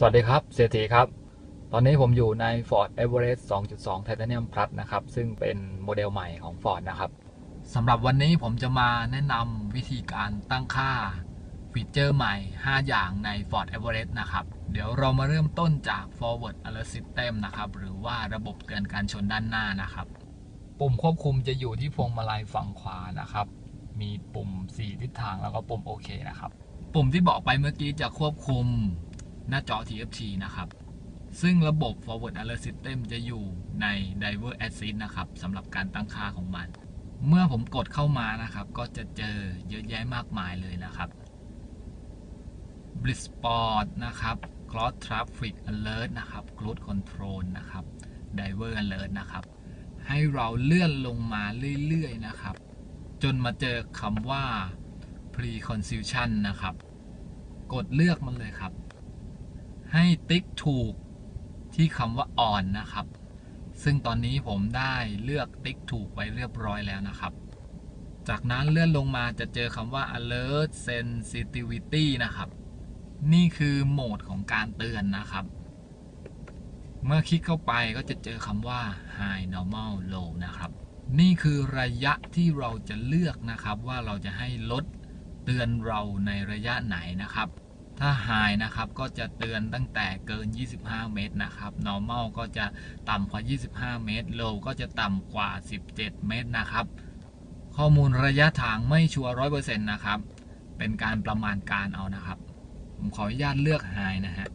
สวัสดีครับ เศรษฐีครับ ตอนนี้ผมอยู่ใน Ford Everest 2.2 Titanium Plus นะครับ ซึ่งเป็นโมเดลใหม่ของ Ford นะครับสำหรับวันนี้ผมจะมาแนะนำวิธีการตั้งค่าฟีเจอร์ใหม่ 5 อย่างใน Ford Everest นะครับ เดี๋ยวเรามาเริ่มต้นจาก Forward Alert System นะครับ หรือว่าระบบเตือนการชนด้านหน้านะครับ ปุ่มควบคุมจะอยู่ที่พวงมาลัยฝั่งขวานะครับ มีปุ่ม 4 ทิศทางแล้วก็ปุ่มโอเคนะครับ ปุ่มที่บอกไปเมื่อกี้จะควบคุม หน้าจอ TFT นะครับ ซึ่งระบบ forward alert system จะอยู่ใน diver assist นะครับสำหรับการตั้งค่าของมัน เมื่อผมกดเข้ามานะครับ ก็จะเจอเยอะแยะมากมายเลยนะครับ Blitzport นะครับ Cross Traffic Alert นะครับ Cruise Control นะครับ Diver Alert นะครับ ให้เราเลื่อนลงมาเรื่อยๆนะครับ จนมาเจอคำว่า Preconception นะครับ กดเลือกมันเลยครับ ให้ติ๊กถูกที่คำว่า on นะครับ ซึ่งตอนนี้ผมได้เลือกติ๊กถูกไว้เรียบร้อยแล้วนะครับ จากนั้นเลื่อนลงมาจะเจอคำว่า alert sensitivity นะครับ นี่คือโหมดของการเตือนนะครับ เมื่อคลิกเข้าไปก็จะเจอคำว่า high normal low นะครับนี่คือระยะที่เราจะเลือกนะครับว่าเราจะให้ลดเตือนเราในระยะไหนนะครับ ถ้า high นะครับก็จะเตือนตั้งแต่เกิน 25 เมตรนะครับ normal ก็จะต่ำกว่า 25 เมตร low ก็จะต่ำกว่า 17 เมตรนะครับ ข้อมูลระยะทางไม่ชัวร์100%นะครับ เป็นการประมาณการเอานะครับ ผมขออนุญาตเลือก high นะฮะ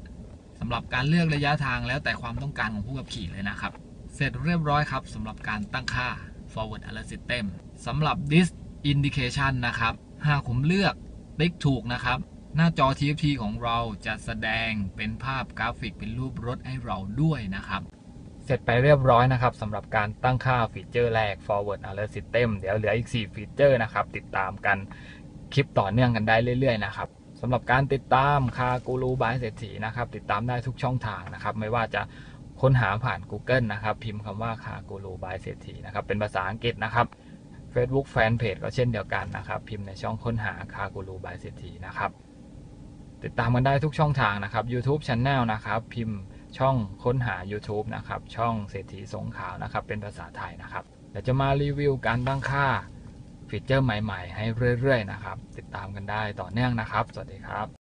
สำหรับการเลือกระยะทางแล้วแต่ความต้องการของผู้ขับขี่เลยนะครับ เสร็จเรียบร้อยครับสำหรับการตั้งค่า forward alert system สำหรับ this indication นะครับหากผมเลือกติ๊กถูกนะครับ หน้าจอ TFT ของเราจะแสดงเป็นภาพกราฟิกเป็นรูปรถให้เราด้วยนะครับ เสร็จไปเรียบร้อยนะครับสำหรับการตั้งค่าฟีเจอร์แรก forward alert system เดี๋ยวเหลืออีก 4 ฟีเจอร์นะครับ ติดตามกันคลิปต่อเนื่องกันได้เรื่อยๆนะครับสำหรับการติดตามคากูรูบายเศรษฐีนะครับ ติดตามได้ทุกช่องทางนะครับ ไม่ว่าจะค้นหาผ่าน Google นะครับ พิมพ์คำว่าคากูรูบายเศรษฐีนะครับ เป็นภาษาอังกฤษนะครับ Facebook Fanpage ก็เช่นเดียวกันนะครับ พิมพ์ในช่องค้นหาคากูรูบายเศรษฐีนะครับ ติดตามกันได้ทุกช่องทางนะครับ YouTube Channel นะครับ พิมพ์ช่องค้นหา YouTube นะครับ ช่องเศรษฐีสงขาวนะครับ เป็นภาษาไทยนะครับเดี๋ยวจะมารีวิวการตั้งค่าฟีเจอร์ใหม่ ๆ ให้เรื่อย ๆ นะครับ ติดตามกันได้ต่อเนื่องนะครับ สวัสดีครับ